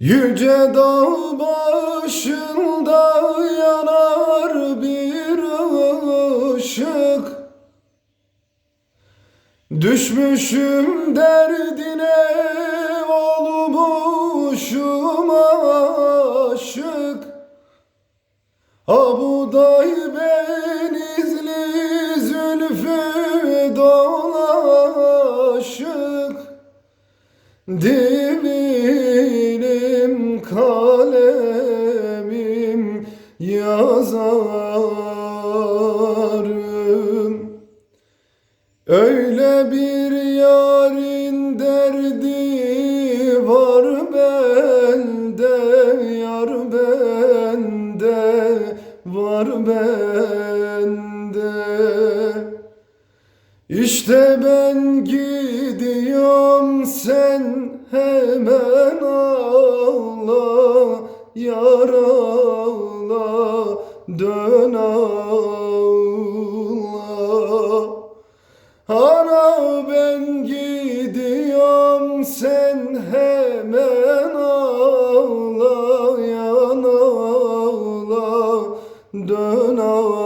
Yüce dağ başında yanar bir ışık. Düşmüşüm derdine olmuşum aşık. Abuday benizli zülfü dolaşık. Dilim kalemim yazarım. Öyle bir yarın derdi var bende Yar bende var bende. İşte ben gidiyorum sen hemen ağla yar ağla dön ağla. Ana ben gidiyorum sen hemen ağla yan ağla. Dön ağla.